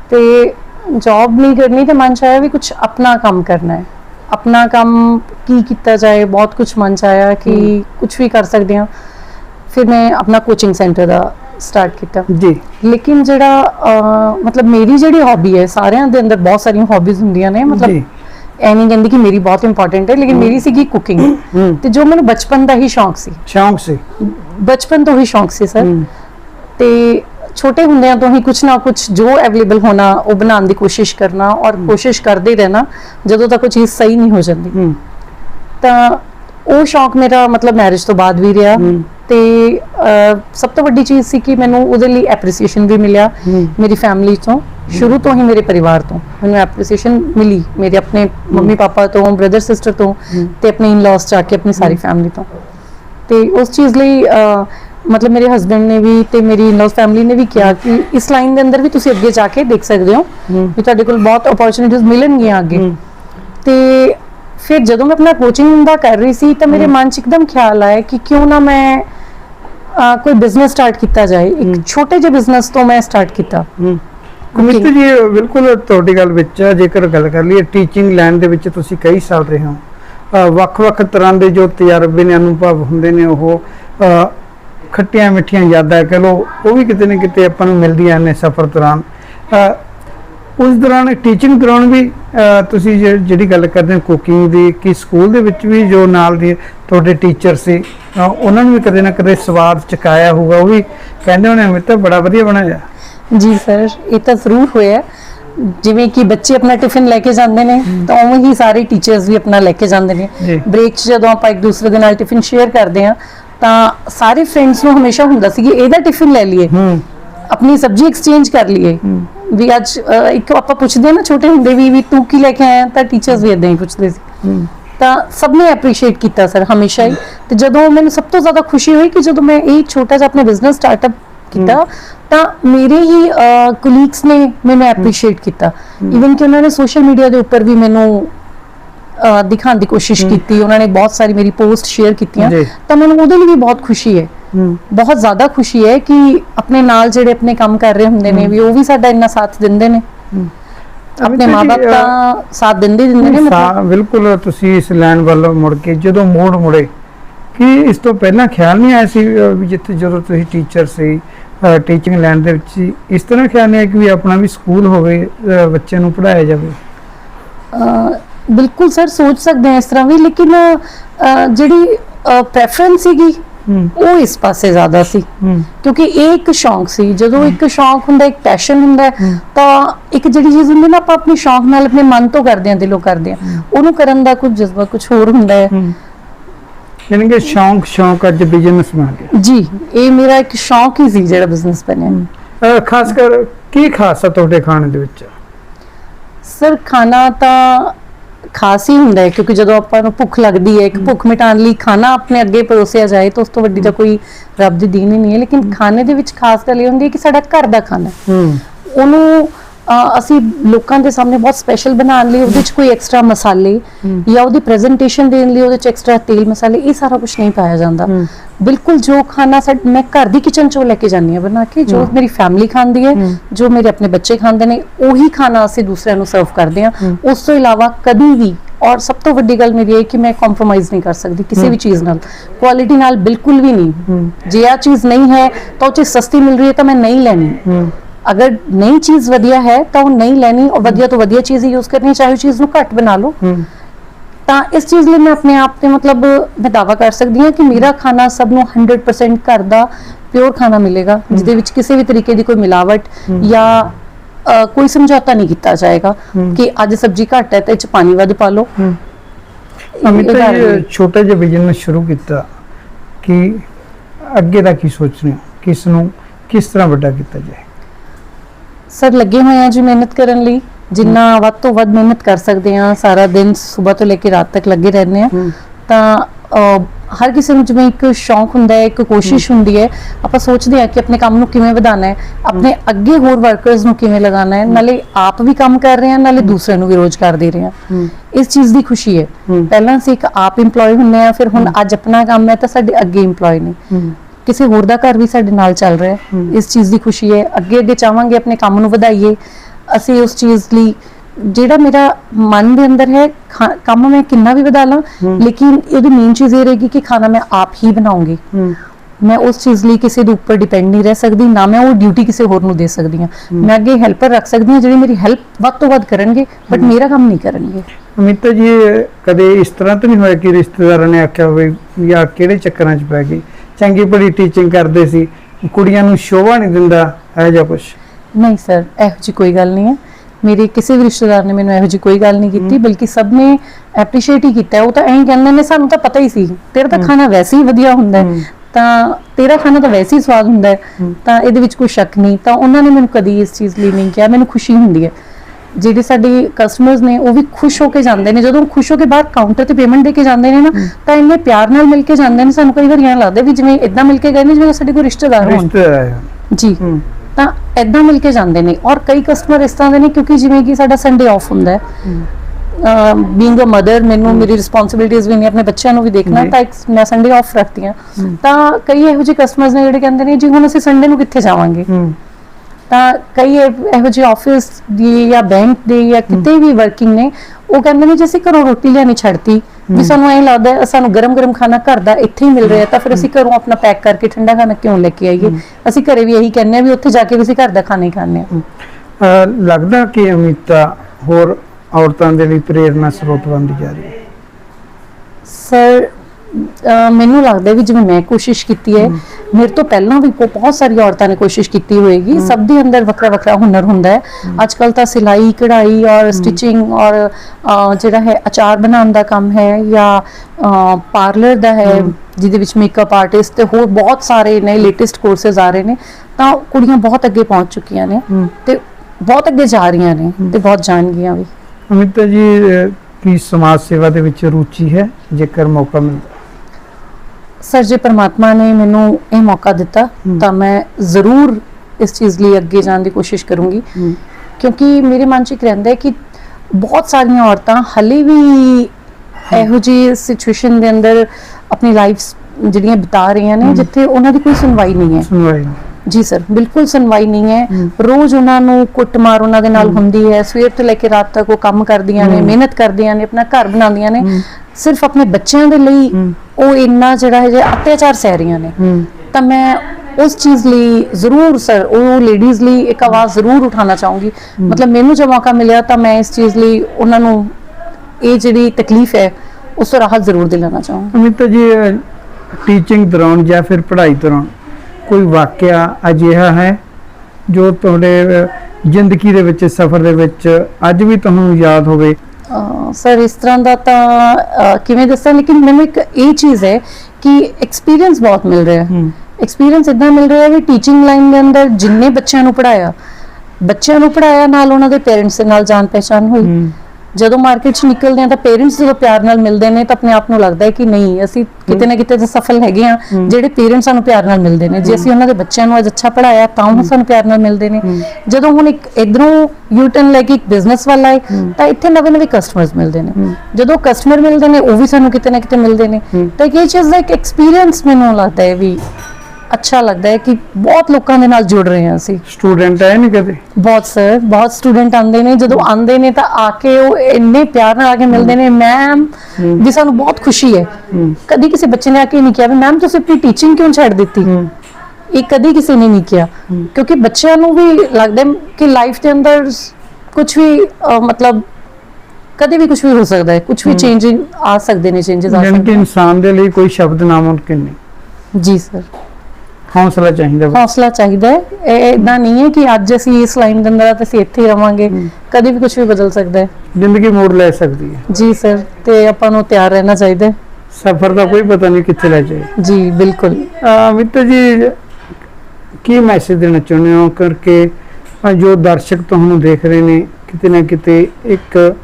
ਤੇ ਜੌਬ ਨਹੀਂ ਕਰਨੀ ਤੇ ਮਨ 'ਚ ਆਇਆ ਵੀ ਕੁਝ ਆਪਣਾ ਕੰਮ ਕਰਨਾ ਹੈ। ਆਪਣਾ ਕੰਮ ਕੀ ਕੀਤਾ ਜਾਏ ਬਹੁਤ ਕੁਝ ਮਨ 'ਚ ਆਇਆ ਕਿ ਕੁਝ ਵੀ ਕਰ ਸਕਦੇ ਹਾਂ। ਫਿਰ ਮੈਂ ਆਪਣਾ ਕੋਚਿੰਗ ਸੈਂਟਰ ਦਾ ਸਟਾਰਟ ਕੀਤਾ। ਜੀ। ਲੇਕਿਨ ਜਿਹੜਾ ਮਤਲਬ ਮੇਰੀ ਜਿਹੜੀ ਹੌਬੀ ਹੈ ਸਾਰਿਆਂ ਦੇ ਅੰਦਰ ਬਹੁਤ ਸਾਰੀਆਂ ਹੌਬੀਜ਼ ਹੁੰਦੀਆਂ ਨੇ। ਮਤਲਬ ਐ ਨਹੀਂ ਕਹਿੰਦੀ ਕਿ ਮੇਰੀ ਬਹੁਤ ਇੰਪੋਰਟੈਂਟ ਹੈ ਲੇਕਿਨ ਮੇਰੀ ਸੀਗੀ ਕੁਕਿੰਗ ਤੇ ਜੋ ਮੈਨੂੰ ਬਚਪਨ ਦਾ ਹੀ ਸ਼ੌਂਕ ਸੀ। ਸ਼ੌਂਕ ਸੀ। ਬਚਪਨ ਤੋਂ ਹੀ ਸ਼ੌਂਕ ਸੀ ਸਰ। ਤੇ ਛੋਟੇ ਹੁੰਦਿਆਂ ਤੋਂ ਹੀ ਕੁਝ ਨਾ ਕੁਝ ਜੋ ਅਵੇਲੇਬਲ ਹੋਣਾ ਉਹ ਬਣਾਉਣ ਦੀ ਕੋਸ਼ਿਸ਼ ਕਰਨਾ ਔਰ ਕੋਸ਼ਿਸ਼ ਕਰਦੇ ਰਹਿਣਾ ਜਦੋਂ ਤੱਕ ਉਹ ਚੀਜ਼ ਸਹੀ ਨਹੀਂ ਹੋ ਜਾਂਦੀ। ਤਾਂ ਉਹ ਸ਼ੌਂਕ ਮੇਰਾ ਮਤਲਬ ਮੈਰਿਜ ਤੋਂ ਬਾਅਦ ਵੀ ਰਿਹਾ। ਤੇ ਸਭ ਤੋਂ ਵੱਡੀ ਚੀਜ਼ ਸੀ ਕਿ ਮੈਨੂੰ ਉਹਦੇ ਲਈ ਐਪਰੀਸੀਏਸ਼ਨ ਵੀ ਮਿਲਿਆ। ਮੇਰੀ ਫੈਮਿਲੀ ਤੋਂ। ਸ਼ੁਰੂ ਤੋਂ ਹੀ ਮੇਰੇ ਪਰਿਵਾਰ ਤੋਂ। ਮੈਨੂੰ ਐਪਰੀਸੀਏਸ਼ਨ ਮਿਲੀ ਮੇਰੇ ਆਪਣੇ ਮੰਮੀ ਪਾਪਾ ਤੋਂ ਬ੍ਰਦਰ ਸਿਸਟਰ ਤੋਂ ਤੇ ਆਪਣੇ ਇਨ-ਲॉज ਆ ਕੇ ਆਪਣੀ ਸਾਰੀ ਫੈਮਿਲੀ ਤੋਂ। ਤੇ ਉਸ ਚੀਜ਼ ਲਈ ਮਤਲਬ ਮੇਰੇ ਹਸਬੰਡ ਨੇ ਵੀ ਤੇ ਮੇਰੀ ਇਨ-ਲॉज ਫੈਮਿਲੀ ਨੇ ਵੀ ਕਿਹਾ ਕਿ ਇਸ ਲਾਈਨ ਦੇ ਅੰਦਰ ਵੀ ਤੁਸੀਂ ਅੱਗੇ ਜਾ ਕੇ ਦੇਖ ਸਕਦੇ ਹੋ ਵੀ ਤੁਹਾਡੇ ਕੋਲ ਬਹੁਤ ਓਪਰਚ्युनिटीज ਮਿਲਣਗੀਆਂ ਅੱਗੇ। ਤੇ ਫਿਰ ਜਦੋਂ ਮੈਂ ਆਪਣਾ ਕੋਚਿੰਗ ਦਾ ਕਰ ਰਹੀ ਸੀ ਤਾਂ ਮੇਰੇ ਮਨ 'ਚ ਇੱਕਦਮ ਖਿਆਲ ਆਇਆ ਕਿ ਕਿਉਂ ਨਾ ਮੈਂ ਕੋਈ ਬਿਜ਼ਨਸ ਸਟਾਰਟ ਕੀਤਾ ਜਾਏ। ਇੱਕ ਛੋਟੇ ਜਿਹੇ ਬਿਜ਼ਨਸ ਤੋਂ ਮੈਂ ਸਟਾਰਟ ਕੀਤਾ। ਕਮਿਸ਼ਨਰ ਜੀ ਬਿਲਕੁਲ ਤੁਹਾਡੀ ਗੱਲ ਵਿੱਚ ਹੈ ਜੇਕਰ ਗੱਲ ਕਰ ਲਈਏ ਟੀਚਿੰਗ ਲਾਈਨ ਦੇ ਵਿੱਚ ਤੁਸੀਂ ਕਈ ਸਾਲ ਰਹੇ ਹੋ। ਅ, ਵੱਖ-ਵੱਖ ਤਰ੍ਹਾਂ ਦੇ ਜੋ ਤਜਰਬੇ ਨੇ ਅਨੁਭਵ ਹੁੰਦੇ ਨੇ ਉਹ ਅ, ਖੱਟੀਆਂ ਮਿੱਠੀਆਂ ਯਾਦਾਂ ਕਹ ਲੋ ਉਹ ਵੀ ਕਿਤੇ ਨਾ ਕਿਤੇ ਆਪਾਂ ਨੂੰ ਮਿਲਦੀਆਂ ਨੇ ਸਫ਼ਰ ਦੌਰਾਨ। ਅ, ਉਸ ਦੌਰਾਨ ਟੀਚਿੰਗ ਦੌਰਾਨ ਵੀ ਅ, ਤੁਸੀਂ ਜੇ- ਜਿਹੜੀ ਗੱਲ ਕਰਦੇ ਹੋ ਕੁਕਿੰਗ ਦੀ ਕਿ ਸਕੂਲ ਦੇ ਵਿੱਚ ਵੀ ਜੋ ਨਾਲ ਦੇ ਤੁਹਾਡੇ ਟੀਚਰ ਸੀ ਅ, ਉਹਨਾਂ ਨੂੰ ਵੀ ਕਦੇ ਨਾ ਕਦੇ ਸਵਾਦ ਚਕਾਇਆ ਹੋਊਗਾ ਉਹ ਵੀ ਕਹਿੰਦੇ ਹੋਣੇ ਅਮਿਤ ਬੜਾ ਵਧੀਆ ਬਣਾਇਆ। ਜੀ ਸਰ ਇਹ ਤਾਂ ਜ਼ਰੂਰ ਹੋਇਆ। ਜਿਵੇਂ ਕਿ ਬੱਚੇ ਆਪਣਾ ਟਿਫਿਨ ਲੈ ਕੇ ਜਾਂਦੇ ਨੇ ਤਾਂ ਉਵੇਂ ਹੀ ਸਾਰੇ ਟੀਚਰਸ ਵੀ ਆਪਣਾ ਲੈ ਕੇ ਜਾਂਦੇ ਨੇ। ਬ੍ਰੇਕ 'ਚ ਜਦੋਂ ਆਪਾਂ ਇੱਕ ਦੂਸਰੇ ਦੇ ਨਾਲ ਟਿਫਿਨ ਸ਼ੇਅਰ ਕਰਦੇ ਹਾਂ ਤਾਂ ਸਾਰੇ ਫਰੈਂਡਸ ਨੂੰ ਹਮੇਸ਼ਾ ਹੁੰਦਾ ਸੀ ਕਿ ਇਹਦਾ ਟਿਫਿਨ ਲੈ ਲਈਏ। ਆਪਣੀ ਸਬਜ਼ੀ ਐਕਸਚੇਂਜ ਕਰ ਲਈਏ। ਵੀ ਅੱਜ ਇੱਕ ਆਪਾਂ ਪੁੱਛਦੇ ਹਾਂ ਨਾ ਛੋਟੇ ਹੁੰਦੇ ਵੀ ਵੀ ਤੂੰ ਕੀ ਲੈ ਕੇ ਆਇਆ ਤਾਂ ਟੀਚਰਸ ਵੀ ਇਦਾਂ ਹੀ ਪੁੱਛਦੇ ਸੀ। ਤਾਂ ਸਭ ਨੇ ਐਪਰੀਸ਼ੀਏਟ ਕੀਤਾ ਸਰ ਹਮੇਸ਼ਾ ਹੀ। ਤੇ ਜਦੋਂ ਮੈਨੂੰ ਸਭ ਤੋਂ ਜ਼ਿਆਦਾ ਖੁਸ਼ੀ ਹੋਈ ਕਿ ਜਦੋਂ ਮੈਂ ਇਹ ਛੋਟਾ ਜਿਹਾ ਆਪਣਾ ਬਿਜ਼ਨਸ ਸਟਾਰਟਅਪ ਕੀਤਾ ਤਾਂ ਮੇਰੇ ਹੀ ਕੁਲੀਗਸ ਨੇ ਮੈਨੂੰ ਐਪਰੀਸ਼ੀਏਟ ਕੀਤਾ। ਇਵਨ ਕਿ ਉਹਨਾਂ ਨੇ ਸੋਸ਼ਲ ਮੀਡੀਆ ਦੇ ਉੱਪਰ ਵੀ ਮੈਨੂੰ ਦਿਖਾਉਣ ਦੀ ਕੋਸ਼ਿਸ਼ ਕੀਤੀ ਉਹਨਾਂ ਨੇ ਬਹੁਤ ਸਾਰੀ ਮੇਰੀ ਪੋਸਟ ਸ਼ੇਅਰ ਕੀਤੀਆਂ। ਤਾਂ ਮੈਨੂੰ ਉਹਦੇ ਲਈ ਵੀ ਬਹੁਤ ਖੁਸ਼ੀ ਹੈ। ਬਹੁਤ ਜ਼ਿਆਦਾ ਖੁਸ਼ੀ ਹੈ ਕਿ ਆਪਣੇ ਨਾਲ ਜਿਹੜੇ ਆਪਣੇ ਕੰਮ ਕਰ ਰਹੇ ਹੁੰਦੇ ਨੇ ਵੀ ਉਹ ਵੀ ਸਾਡਾ ਇੰਨਾ ਸਾਥ ਦਿੰਦੇ ਨੇ। ਆਪਣੇ ਮਾਪੇ ਤਾਂ ਸਾਥ ਦਿੰਦੇ ਦਿੰਦੇ ਨੇ ਮਤਲਬ ਬਿਲਕੁਲ ਤੁਸੀਂ ਇਸ ਲਾਈਨ ਵੱਲ ਮੁੜ ਕੇ ਜਦੋਂ ਮੋੜ ਮੁੜੇ ਕਿ ਇਸ ਤੋਂ ਪਹਿਲਾਂ ਖਿਆਲ ਨਹੀਂ ਆਇਆ ਸੀ ਵੀ ਜਿੱਥੇ ਜਦੋਂ ਤੁਸੀਂ ਟੀਚਰ ਸੀ ਟੀਚਿੰਗ ਲਾਈਨ ਦੇ ਵਿੱਚ ਇਸ ਤਰ੍ਹਾਂ ਖਿਆਲ ਨਹੀਂ ਆਇਆ ਕਿ ਵੀ ਆਪਣਾ ਵੀ ਸਕੂਲ ਹੋਵੇ ਬੱਚਿਆਂ ਨੂੰ ਪੜ੍ਹਾਇਆ ਜਾਵੇ? ਬਿਲਕੁਲ ਸਰ ਸੋਚ ਸਕਦੇ ਇਸ ਤਰ੍ਹਾਂ ਵੀ ਲੇਕਿਨ ਜਿਹੜੀ ਪ੍ਰੈਫਰੈਂਸ ਸੀਗੀ ਉਹ ਇਸ ਪਾਸੇ ਜ਼ਿਆਦਾ ਸੀ। ਕਿਉਂਕਿ ਇਹ ਇੱਕ ਸ਼ੌਂਕ ਸੀ। ਜਦੋਂ ਇੱਕ ਸ਼ੌਂਕ ਹੁੰਦਾ ਇੱਕ ਪੈਸ਼ਨ ਹੁੰਦਾ ਤਾਂ ਇੱਕ ਜਿਹੜੀ ਚੀਜ਼ ਹੁੰਦੀ ਨਾ ਆਪਾਂ ਆਪਣੇ ਸ਼ੌਂਕ ਨਾਲ ਆਪਣੇ ਮਨ ਤੋਂ ਕਰਦੇ ਹਾਂ ਦਿਲੋਂ ਕਰਦੇ ਹਾਂ। ਉਹਨੂੰ ਕਰਨ ਦਾ ਕੁਝ ਜਜ਼ਬਾ ਕੁਝ ਹੋਰ ਹੁੰਦਾ ਹੂੰ। ਯਾਨੀ ਕਿ ਸ਼ੌਂਕ ਸ਼ੌਂਕ ਅੱਜ ਬਿਜ਼ਨਸ ਬਣ ਗਿਆ। ਜੀ ਇਹ ਮੇਰਾ ਇੱਕ ਸ਼ੌਂਕ ਹੀ ਸੀ ਜਿਹੜਾ ਬਿਜ਼ਨਸ ਬਣਿਆ ਖਾਸ ਕਰ ਕੀ ਖਾਸ ਆ ਤੁਹਾਡੇ ਖਾਣੇ ਦੇ ਵਿੱਚ? ਸਰ ਖਾਣਾ ਤਾਂ ਖਾਸ ਹੀ ਹੁੰਦਾ ਹੈ ਕਿਉਂਕਿ ਜਦੋਂ ਆਪਾਂ ਨੂੰ ਭੁੱਖ ਲੱਗਦੀ ਹੈ ਇੱਕ ਭੁੱਖ ਮਿਟਾਉਣ ਲਈ ਖਾਣਾ ਆਪਣੇ ਅੱਗੇ ਪਰੋਸਿਆ ਜਾਏ ਤਾਂ ਉਸ ਤੋਂ ਵੱਡੀ ਤਾਂ ਕੋਈ ਰੱਬ ਦੀ ਦੀਨ ਹੀ ਨਹੀਂ ਹੈ। ਲੇਕਿਨ ਖਾਣੇ ਦੇ ਵਿੱਚ ਖਾਸ ਗੱਲ ਇਹ ਹੁੰਦੀ ਹੈ ਕਿ ਸਾਡਾ ਘਰ ਦਾ ਖਾਣਾ ਹੈ। ਹੂੰ। ਉਹਨੂੰ ਅਸੀਂ ਲੋਕਾਂ ਦੇ ਸਾਹਮਣੇ ਬਹੁਤ ਸਪੈਸ਼ਲ ਬਣਾਉਣ ਲਈ ਉਹਦੇ ਵਿੱਚ ਕੋਈ ਐਕਸਟਰਾ ਮਸਾਲੇ ਜਾਂ ਉਹਦੀ ਪ੍ਰੈਜੈਂਟੇਸ਼ਨ ਦੇਣ ਲਈ ਉਹਦੇ ਵਿੱਚ ਐਕਸਟਰਾ ਤੇਲ ਮਸਾਲੇ ਇਹ ਸਾਰਾ ਕੁਝ ਨਹੀਂ ਪਾਇਆ ਜਾਂਦਾ। ਹੂੰ। ਬਿਲਕੁਲ ਜੋ ਖਾਣਾ ਸਾਡ- ਮੈਂ ਘਰ ਦੀ ਕਿਚਨ ਚੋਂ ਲੈ ਕੇ ਜਾਂਦੀ ਹਾਂ ਬਣਾ ਕੇ ਜੋ ਮੇਰੀ ਫੈਮਿਲੀ ਖਾਂਦੀ ਹੈ ਜੋ ਮੇਰੇ ਆਪਣੇ ਬੱਚੇ ਖਾਂਦੇ ਨੇ ਉਹੀ ਖਾਣਾ ਅਸੀਂ ਦੂਸਰਿਆਂ ਨੂੰ ਸਰਵ ਕਰਦੇ ਹਾਂ। ਉਸ ਤੋਂ ਇਲਾਵਾ ਕਦੀ ਵੀ ਔਰ ਸਭ ਤੋਂ ਵੱਡੀ ਗੱਲ ਮੇਰੀ ਇਹ ਹੈ ਕਿ ਮੈਂ ਕੰਪਰੋਮਾਈਜ਼ ਨਹੀਂ ਕਰ ਸਕਦੀ ਕਿਸੇ ਵੀ ਚੀਜ਼ ਨਾਲ। ਕੁਆਲਿਟੀ ਨਾਲ ਬਿਲਕੁਲ ਵੀ ਨਹੀਂ। ਜੇ ਆ ਚੀਜ਼ ਨਹੀਂ ਹੈ ਤਾਂ ਉਹ ਚੀਜ਼ ਸਸਤੀ ਮਿਲ ਰਹੀ ਹੈ ਤਾਂ ਮੈਂ ਨਹੀਂ ਲੈਣੀ। ਹੂੰ। ਅਗਰ ਨਈ ਚੀਜ਼ ਵਧੀਆ ਹੈ ਤਾਂ ਉਹ ਨਹੀਂ ਲੈਣੀ ਔਰ ਵਧੀਆ ਤੋਂ ਵਧੀਆ ਚੀਜ਼ ਹੀ ਯੂਜ਼ ਕਰਨੀ ਹੈ, ਚਾਹੇ ਉਹ ਚੀਜ਼ ਨੂੰ ਘੱਟ ਬਣਾ ਲਓ। ਤਾਂ ਇਸ ਚੀਜ਼ ਲਈ ਮੈਂ ਆਪਣੇ ਆਪ ਤੇ ਮਤਲਬ ਮੈਂ ਦਾਵਾ ਕਰ ਸਕਦੀ ਹਾਂ ਕਿ ਮੇਰਾ ਖਾਣਾ ਸਭ ਨੂੰ 100% ਘਰ ਦਾ ਪਿਓਰ ਖਾਣਾ ਮਿਲੇਗਾ ਜਿਹਦੇ ਵਿੱਚ ਕਿਸੇ ਵੀ ਤਰੀਕੇ ਦੀ ਕੋਈ ਮਿਲਾਵਟ ਜਾਂ ਕੋਈ ਸਮਝੌਤਾ ਨਹੀਂ ਕੀਤਾ ਜਾਏਗਾ ਕਿ ਅੱਜ ਸਬਜ਼ੀ ਘੱਟ ਹੈ ਤੇ ਚ ਪਾਣੀ ਵੱਧ ਪਾ ਲਓ। ਅਮਿਤ ਜੀ। ਛੋਟਾ ਜਿਹਾ ਬਿਜ਼ਨਸ ਸ਼ੁਰੂ ਕੀਤਾ ਕਿ ਅੱਗੇ ਦਾ ਕੀ ਸੋਚ ਰਹੇ ਹੋ? ਕਿਸ ਨੂੰ ਕਿਸ ਤਰ੍ਹਾਂ ਵੱਡਾ ਕੀਤਾ ਜਾਏ? ਸਰ ਲੱਗੇ ਹੋਏ ਆ ਜੀ ਮਿਹਨਤ ਕਰਨ ਲਈ। ਜਿੰਨਾ ਵੱਧ ਤੋਂ ਵੱਧ ਮਿਹਨਤ ਕਰ ਸਕਦੇ ਆ ਸਾਰਾ ਦਿਨ ਸਵੇਰ ਤੋਂ ਲੈ ਕੇ ਰਾਤ ਤੱਕ ਲੱਗੇ ਰਹਿੰਦੇ ਆ। ਤਾਂ ਹਰ ਕਿਸੇ ਨੂੰ ਜਿਵੇਂ ਇੱਕ ਸ਼ੌਂਕ ਹੁੰਦਾ ਹੈ ਇੱਕ ਕੋਸ਼ਿਸ਼ ਹੁੰਦੀ ਹੈ ਆਪਾਂ ਸੋਚਦੇ ਆ ਕਿ ਆਪਣੇ ਕੰਮ ਨੂੰ ਕਿਵੇਂ ਵਧਾਉਣਾ ਹੈ ਆਪਣੇ ਅੱਗੇ ਹੋਰ ਵਰਕਰਸ ਨੂੰ ਕਿਵੇਂ ਲਗਾਉਣਾ ਹੈ ਨਾਲੇ ਆਪ ਵੀ ਕੰਮ ਕਰ ਰਹੇ ਹਾਂ ਨਾਲੇ ਦੂਸਰਿਆਂ ਨੂੰ ਵੀ ਰੋਜ਼ਗਾਰ ਦੇ ਰਹੇ ਹਾਂ। ਇਸ ਚੀਜ਼ ਦੀ ਖੁਸ਼ੀ ਹੈ। ਪਹਿਲਾਂ ਅਸੀਂ ਇੱਕ ਆਪ EMPLOYE ਹੁੰਨੇ ਆ ਫਿਰ ਹੁਣ ਅੱਜ ਆਪਣਾ ਕੰਮ ਹੈ ਤਾਂ ਸਾਡੇ ਅੱਗੇ EMPLOYE ਨੇ। ਕਿਸੇ ਹੋਰ ਦਾ ਘਰ ਵੀ ਸਾਡੇ ਨਾਲ ਚੱਲ ਰਿਹਾ ਹੈ। ਇਸ ਚੀਜ਼ ਦੀ ਖੁਸ਼ੀ ਹੈ। ਅੱਗੇ ਅੱਗੇ ਚਾਹਾਂਗੇ ਆਪਣੇ ਕੰਮ ਨੂੰ ਵਧਾਈਏ। ਅਸੀਂ ਉਸ ਚੀਜ਼ ਲਈ ਜਿਹੜਾ ਮੇਰਾ ਮਨ ਦੇ ਅੰਦਰ ਹੈ ਖਾ- ਕੰਮ ਮੈਂ ਕਿੰਨਾ ਵੀ ਵਧਾ ਲਾਂ ਲੇਕਿਨ ਇਹਦੀ ਮੇਨ ਚੀਜ਼ ਇਹ ਰਹੇਗੀ ਕਿ ਖਾਣਾ ਮੈਂ ਆਪ ਹੀ ਬਣਾਉਂਗੀ। ਮੈਂ ਉਸ ਚੀਜ਼ ਲਈ ਕਿਸੇ ਦੇ ਉੱਪਰ ਡਿਪੈਂਡ ਨਹੀਂ ਰਹਿ ਸਕਦੀ ਨਾ ਮੈਂ ਉਹ ਡਿਊਟੀ ਕਿਸੇ ਹੋਰ ਨੂੰ ਦੇ ਸਕਦੀ ਹਾਂ। ਮੈਂ ਅੱਗੇ ਹੈਲਪਰ ਰੱਖ ਸਕਦੀ ਹਾਂ ਜਿਹੜੀ ਮੇਰੀ ਹੈਲਪ ਵੱਧ ਤੋਂ ਵੱਧ ਕਰਨਗੇ ਬਟ ਮੇਰਾ ਕੰਮ ਨਹੀਂ ਕਰਨਗੇ। ਅਮਿਤ ਜੀ ਕਦੇ ਇਸ ਤਰ੍ਹਾਂ ਤਾਂ ਨਹੀਂ ਹੋਇਆ ਕਿ ਰਿਸ਼ਤੇਦਾਰਾਂ ਨੇ ਆਖਿਆ ਹੋਵੇ ਯਾ ਕਿਹੜੇ ਚੱਕਰਾਂ 'ਚ ਪੈ ਗਈ ਚੰਗੀ ਬੜੀ ਟੀਚਿੰਗ ਕਰਦੇ ਸੀ। ਕੁੜੀਆਂ ਨੂੰ ਸ਼ੋਭਾ ਨਹੀਂ ਦਿੰਦਾ ਹੈ ਜਾਂ ਕੁਝ ਨਹੀਂ ਸਰ ਇਹੋ ਜੀ ਕੋਈ ਗੱਲ ਨਹੀਂ ਹੈ। ਮੇਰੇ ਕਿਸੇ ਵੀ ਰਿਸ਼ਤੇਦਾਰ ਨੇ ਮੈਨੂੰ ਇਹੋ ਜੀ ਕੋਈ ਗੱਲ ਨਹੀਂ ਕੀਤੀ ਬਲਕਿ ਸਭ ਨੇ ਐਪਰੀਸ਼ੀਏਟ ਹੀ ਕੀਤਾ। ਉਹ ਤਾਂ ਐਂ ਕਹਿੰਦੇ ਨੇ ਸਾਨੂੰ ਤਾਂ ਪਤਾ ਹੀ ਸੀ। ਤੇਰਾ ਤਾਂ ਖਾਣਾ ਵੈਸੇ ਹੀ ਵਧੀਆ ਹੁੰਦਾ ਹੈ। ਤਾਂ ਤੇਰਾ ਖਾਣਾ ਤਾਂ ਵੈਸੇ ਹੀ ਸਵਾਦ ਹੁੰਦਾ ਹੈ। ਤਾਂ ਇਹਦੇ ਵਿੱਚ ਕੋਈ ਸ਼ੱਕ ਨਹੀਂ। ਤਾਂ ਉਹਨਾਂ ਨੇ ਮੈਨੂੰ ਕਦੀ ਇਸ ਚੀਜ਼ ਲਈ ਨਹੀਂ ਕਿਹਾ। ਮੈਨੂੰ ਖੁਸ਼ੀ ਹੁੰਦੀ ਹੈ। ਜਿਹੜੇ ਸਾਡੇ ਕਸਟਮਰਸ ਨੇ ਉਹ ਵੀ ਖੁਸ਼ ਹੋ ਕੇ ਜਾਂਦੇ ਨੇ। ਜਦੋਂ ਖੁਸ਼ ਹੋ ਕੇ ਬਾਹਰ ਕਾਊਂਟਰ ਤੇ ਪੇਮੈਂਟ ਦੇ ਕੇ ਜਾਂਦੇ ਨੇ ਨਾ ਤਾਂ ਇੰਨੇ ਪਿਆਰ ਨਾਲ ਮਿਲ ਕੇ ਜਾਂਦੇ ਨੇ ਸਾਨੂੰ ਕਈ ਵਾਰ ਐਂ ਲੱਗਦਾ ਵੀ ਜਿਵੇਂ ਇਦਾਂ ਮਿਲ ਕੇ ਗਏ ਨੇ ਜਿਵੇਂ ਸਾਡੇ ਕੋਈ ਰਿਸ਼ਤੇਦਾਰ ਹੋਣ। ਰਿਸ਼ਤੇਦਾਰ ਆਏ। ਜੀ। ਤਾਂ ਐਦਾਂ ਮਿਲ ਕੇ ਜਾਂਦੇ ਨੇ ਔਰ ਕਈ ਕਸਟਮਰ ਇਸ ਤਰ੍ਹਾਂ ਦੇ ਨੇ ਕਿਉਂਕਿ ਜਿਵੇਂ ਕਿ ਸਾਡਾ ਸੰਡੇ ਆਫ ਹੁੰਦਾ ਹੈ। ਬੀਇੰਗ ਅ ਮਦਰ ਮੈਨੂੰ ਮੇਰੀ ਰਿਸਪੌਂਸਿਬਿਲਿਟੀਆਂ ਵੀ ਨੇ ਆਪਣੇ ਬੱਚਿਆਂ ਨੂੰ ਵੀ ਦੇਖਣਾ। ਤਾਂ ਮੈਂ ਸੰਡੇ ਆਫ ਰੱਖਦੀ ਹਾਂ। ਤਾਂ ਕਈ ਇਹੋ ਜਿਹੇ ਕਸਟਮਰਸ ਨੇ ਜਿਹੜੇ ਕਹਿੰਦੇ ਨੇ ਜੀ ਹੁਣ ਅਸੀਂ ਸੰਡੇ ਨੂੰ ਕਿੱਥੇ ਜਾਵਾਂਗੇ? ਤਾਂ ਕਈ ਇਹ- ਜਿਹੇ ਆਫਿਸ ਦੀ ਜਾਂ ਬੈਂਕ ਦੇ ਜਾਂ ਕਿਤੇ ਵੀ ਵਰਕਿੰਗ ਨੇ ਉਹ ਕਹਿੰਦੇ ਨੇ ਜੇ ਅਸੀਂ ਘਰੋਂ ਰੋਟੀ ਲਿਆਣੀ ਛੱਡਤੀ ਵੀ ਸਾਨੂੰ ਐਂ ਲੱਗਦਾ ਸਾਨੂੰ ਗਰਮ-ਗਰਮ ਖਾਣਾ ਘਰ ਦਾ ਇੱਥੇ ਹੀ ਮਿਲ ਰਿਹਾ ਤਾਂ ਫਿਰ ਅਸੀਂ ਘਰੋਂ ਆਪਣਾ ਪੈਕ ਕਰਕੇ ਠੰਡਾ ਖਾਣਾ ਕਿਉਂ ਲੈ ਕੇ ਆਈਏ? ਅਸੀਂ ਘਰੇ ਵੀ ਇਹੀ ਕਹਿੰਦੇ ਆ ਵੀ ਉੱਥੇ ਜਾ ਕੇ ਵੀ ਅਸੀਂ ਘਰ ਦਾ ਖਾਣਾ ਹੀ ਖਾਂਦੇ ਆ ਲੱਗਦਾ ਕਿ ਅਮਿਤਾ ਹੋਰ ਔਰਤਾਂ ਦੇ ਲਈ ਪ੍ਰੇਰਨਾ ਸਰੋਤ ਬਣਦੀ ਜਾ ਰਹੀ ਹੈ? ਸਰ ਮੈਨੂੰ ਲੱਗਦਾ ਵੀ ਜਿਵੇਂ ਮੈਂ ਕੋਸ਼ਿਸ਼ ਕੀਤੀ ਹੈ ਮੇਰੇ ਤੋਂ ਪਹਿਲਾਂ ਵੀ ਬਹੁਤ ਸਾਰੀਆਂ ਔਰਤਾਂ ਨੇ ਕੋਸ਼ਿਸ਼ ਕੀਤੀ ਹੋਏਗੀ ਸਭ ਦੇ ਅੰਦਰ ਵੱਖਰਾ ਵੱਖਰਾ ਹੁਨਰ ਹੁੰਦਾ ਹੈ। ਅੱਜ ਕੱਲ ਤਾਂ ਸਿਲਾਈ ਕਢਾਈ ਔਰ ਸਟਿਚਿੰਗ ਔਰ ਜਿਹੜਾ ਹੈ ਅਚਾਰ ਬਣਾਉਣ ਦਾ ਕੰਮ ਹੈ ਜਾਂ ਪਾਰਲਰ ਦਾ ਹੈ ਜਿਹਦੇ ਵਿੱਚ ਮੇਕਅਪ ਆਰਟਿਸਟ ਤੇ ਹੋਰ ਬਹੁਤ ਸਾਰੇ ਨਵੇਂ ਲੇਟੈਸਟ ਕੋਰਸਸ ਆ ਰਹੇ ਨੇ ਤਾਂ ਕੁੜੀਆਂ ਬਹੁਤ ਅੱਗੇ ਪਹੁੰਚ ਚੁੱਕੀਆਂ ਨੇ। ਤੇ ਬਹੁਤ ਅੱਗੇ ਜਾ ਰਹੀਆਂ ਨੇ ਤੇ ਬਹੁਤ ਜਾਣਗੀਆਂ ਵੀ। ਅਮਿਤਾ ਜੀ ਕੀ ਸਮਾਜ ਸੇਵਾ ਦੇ ਵਿੱਚ ਰੁਚੀ ਹੈ? ਜੇਕਰ ਮੌਕਾ ਮਿਲਦਾ। ਸਰ ਜੇ ਪ੍ਰਮਾਤਮਾ ਨੇ ਮੈਨੂੰ ਇਹ ਮੌਕਾ ਦਿੱਤਾ। ਤਾਂ ਮੈਂ ਜ਼ਰੂਰ ਇਸ ਚੀਜ਼ ਲਈ ਅੱਗੇ ਜਾਣ ਦੀ ਕੋਸ਼ਿਸ਼ ਕਰੂੰਗੀ ਕਿਉਂਕਿ ਮੇਰੇ ਮਨ 'ਚ ਇੱਕ ਰਹਿੰਦਾ ਹੈ ਕਿ ਬਹੁਤ ਸਾਰੀਆਂ ਔਰਤਾਂ ਹਲੇ ਵੀ ਇਹੋ ਜਿਹੀ ਸਿਚੁਏਸ਼ਨ ਦੇ ਅੰਦਰ ਆਪਣੀ ਲਾਈਫ ਜਿਹੜੀਆਂ ਬਿਤਾ ਰਹੀਆਂ ਨੇ। ਜਿੱਥੇ ਉਹਨਾਂ ਦੀ ਕੋਈ ਸੁਣਵਾਈ ਨਹੀਂ ਹੈ ਸੁਣਵਾਈ ਜੀ ਸਰ ਬਿਲਕੁਲ ਸੁਣਵਾਈ ਨਹੀਂ ਹੈ। ਰੋਜ਼ ਉਹਨਾਂ ਨੂੰ ਕੁੱਟਮਾਰ ਉਹਨਾਂ ਦੇ ਨਾਲ। ਹੁੰਦੀ ਹੈ ਸਵੇਰ ਤੋਂ ਲੈ ਕੇ ਰਾਤ ਤੱਕ ਉਹ ਕੰਮ ਕਰਦੀਆਂ ਨੇ। ਮਿਹਨਤ ਕਰਦੀਆਂ ਨੇ ਆਪਣਾ ਘਰ ਬਣਾਉਂਦੀਆਂ ਨੇ। ਸਿਰਫ ਆਪਣੇ ਬੱਚਿਆਂ ਦੇ ਲਈ। ਉਹ ਇੰਨਾ ਜਿਹੜਾ ਹੈ ਜੇ ਅਤਿਆਚਾਰ ਸਹਿ ਰਹੀਆਂ ਨੇ ਤਾਂ ਮੈਂ ਉਸ ਚੀਜ਼ ਲਈ ਜ਼ਰੂਰ ਸਰ ਉਹ ਲੇਡੀਜ਼ ਲਈ ਇੱਕ ਆਵਾਜ਼ ਜ਼ਰੂਰ ਉਠਾਉਣਾ ਚਾਹੂੰਗੀ ਮਤਲਬ ਮੈਨੂੰ ਜੇ ਮੌਕਾ ਮਿਲਿਆ ਤਾਂ ਮੈਂ ਇਸ ਚੀਜ਼ ਲਈ ਉਹਨਾਂ ਨੂੰ ਇਹ ਜਿਹੜੀ ਤਕਲੀਫ ਹੈ ਉਸ ਤੋਂ ਰਾਹਤ ਜ਼ਰੂਰ ਦਿਲਾਣਾ ਚਾਹੂੰਗੀ ਅਮਿਤਾ ਜੀ ਟੀਚਿੰਗ ਦੌਰਾਨ ਜਾਂ ਫਿਰ ਪੜ੍ਹਾਈ ਦੌਰਾਨ ਕੋਈ ਵਾਕਿਆ ਅਜਿਹਾ ਹੈ ਜੋ ਤੁਹਾਡੇ ਜ਼ਿੰਦਗੀ ਦੇ ਵਿੱਚ ਸਫ਼ਰ ਦੇ ਵਿੱਚ ਅੱਜ ਵੀ ਤੁਹਾਨੂੰ ਯਾਦ ਹੋਵੇ? ਸਰ ਇਸ ਤਰ੍ਹਾਂ ਦਾ ਤਾਂ ਕਿਵੇਂ ਦੱਸਾਂ ਲੇਕਿਨ ਮੈਨੂੰ ਇੱਕ ਇਹ ਚੀਜ਼ ਹੈ ਕਿ ਐਕਸਪੀਰੀਅੰਸ ਬਹੁਤ ਮਿਲ ਰਿਹਾ ਹੈ। ਐਕਸਪੀਰੀਅੰਸ ਇਦਾਂ ਮਿਲ ਰਿਹਾ ਹੈ ਵੀ ਟੀਚਿੰਗ ਲਾਈਨ ਦੇ ਅੰਦਰ ਜਿੰਨੇ ਬੱਚਿਆਂ ਨੂੰ ਪੜਾਇਆ ਬੱਚਿਆਂ ਨੂੰ ਪੜਾਇਆ ਨਾਲ ਉਹਨਾਂ ਦੇ ਪੇਰੈਂਟਸ ਦੇ ਨਾਲ ਜਾਣ ਪਛਾਣ ਹੋਈ ਜਦੋਂ ਮਾਰਕੀਟ 'ਚ ਨਿਕਲਦੇ ਆ ਤਾਂ ਪੇਰੈਂਟਸ ਜਦੋਂ ਪਿਆਰ ਨਾਲ ਮਿਲਦੇ ਨੇ ਤਾਂ ਆਪਣੇ ਆਪ ਨੂੰ ਲੱਗਦਾ ਹੈ ਕਿ ਨਹੀਂ ਅਸੀਂ ਕਿਤੇ ਨਾ ਕਿਤੇ ਤਾਂ ਸਫਲ ਹੈਗੇ ਆ। ਜਿਹੜੇ ਪੇਰੈਂਟਸ ਸਾਨੂੰ ਪਿਆਰ ਨਾਲ ਮਿਲਦੇ ਨੇ ਜੇ ਅਸੀਂ ਉਹਨਾਂ ਦੇ ਬੱਚਿਆਂ ਨੂੰ ਅੱਜ ਅੱਛਾ ਪੜਾਇਆ ਤਾਂ ਉਹ ਸਾਨੂੰ ਪਿਆਰ ਨਾਲ ਮਿਲਦੇ ਨੇ। ਜਦੋਂ ਹੁਣ ਇੱਕ ਇਧਰੋਂ ਯੂ ਟਰਨ ਲੈ ਕੇ ਇੱਕ ਬਿਜ਼ਨਸ ਵਾਲਾ ਹੈ। ਤਾਂ ਇੱਥੇ ਨਵੇਂ ਨਵੇਂ ਕਸਟਮਰਸ ਮਿਲਦੇ ਨੇ। ਜਦੋਂ ਕਸਟਮਰ ਮਿਲਦੇ ਨੇ ਉਹ ਵੀ ਸਾਨੂੰ ਕਿਤੇ ਨਾ ਕਿਤੇ ਮਿਲਦੇ ਨੇ। ਤਾਂ ਇਹ ਚੀਜ਼ ਦਾ ਇੱਕ ਐਕਸਪੀਰੀਅੰਸ ਮੈਨੂੰ ਲੱਗਦਾ ਹੈ ਵੀ ਅੱਛਾ ਲੱਗਦਾ ਹੈ ਕਿ ਬਹੁਤ ਲੋਕਾਂ ਦੇ ਨਾਲ ਜੁੜ ਰਹੇ ਹਾਂ ਅਸੀਂ। ਸਟੂਡੈਂਟ ਆਏ ਨਹੀਂ ਕਦੇ? ਬਹੁਤ ਸਰ ਬਹੁਤ ਸਟੂਡੈਂਟ ਆਉਂਦੇ ਨੇ। ਜਦੋਂ ਆਉਂਦੇ ਨੇ ਤਾਂ ਆ ਕੇ ਉਹ ਇੰਨੇ ਪਿਆਰ ਨਾਲ ਆ ਕੇ ਮਿਲਦੇ ਨੇ। ਮੈਮ। ਵੀ ਸਾਨੂੰ ਬਹੁਤ ਖੁਸ਼ੀ ਹੈ। ਕਦੀ ਕਿਸੇ ਬੱਚੇ ਨੇ ਆ ਕੇ ਨਹੀਂ ਕਿਹਾ ਵੀ ਮੈਮ ਤੁਸੀਂ ਆਪਣੀ ਟੀਚਿੰਗ ਕਿਉਂ ਛੱਡ ਦਿੱਤੀ? ਇਹ ਕਦੀ ਕਿਸੇ ਨੇ ਨਹੀਂ ਕਿਹਾ। ਕਿਉਂਕਿ ਬੱਚਿਆਂ ਨੂੰ ਵੀ ਲੱਗਦਾ ਕਿ ਲਾਈਫ ਦੇ ਅੰਦਰ ਕੁਝ ਵੀ ਮਤਲਬ ਕਦੇ ਵੀ ਕੁਝ ਵੀ ਹੋ ਸਕਦਾ ਹੈ। ਕੁਝ ਵੀ। ਚੇਂਜ ਆ ਸਕਦੇ ਨੇ ਚੇਂजेस ਆ ਯਾਨੀ ਕਿ ਸਕਦੇ ਇਨਸਾਨ ਦੇ ਲਈ ਕੋਈ ਸ਼ਬਦ ਨਾਮੁਮਕਿਨ ਨਹੀਂ ਜੀ ਸਰ ਹੌਸਲਾ ਚਾਹੀਦਾ। ਹੌਸਲਾ ਚਾਹੀਦਾ ਹੈ। ਇਹ ਇਦਾਂ ਨਹੀਂ ਹੈ ਕਿ ਅੱਜ ਅਸੀਂ ਇਸ ਲਾਈਨ ਦੇ ਅੰਦਰ ਆ ਤੇ ਅਸੀਂ ਇੱਥੇ ਰਵਾਂਗੇ। ਕਦੇ ਵੀ ਕੁਝ ਵੀ ਬਦਲ ਸਕਦਾ ਹੈ। ਜ਼ਿੰਦਗੀ ਮੋੜ ਲੈ ਸਕਦੀ ਹੈ। ਜੀ ਸਰ ਤੇ ਆਪਾਂ ਨੂੰ ਤਿਆਰ ਰਹਿਣਾ ਚਾਹੀਦਾ ਹੈ। ਸਫ਼ਰ ਦਾ ਕੋਈ ਪਤਾ ਨਹੀਂ ਕਿੱਥੇ ਲੈ ਜਾਏ। ਜੀ ਬਿਲਕੁਲ। ਅਮਿਤ ਜੀ ਕੀ ਮੈਸੇਜ ਦੇਣਾ ਚਾਹੁੰਦੇ ਹੋ? ਕਰਕੇ ਜੋ ਦਰਸ਼ਕ ਤੁਹਾਨੂੰ ਦੇਖ ਰਹੇ ਨੇ ਕਿਤੇ ਨਾ ਕਿਤੇ ਇੱਕ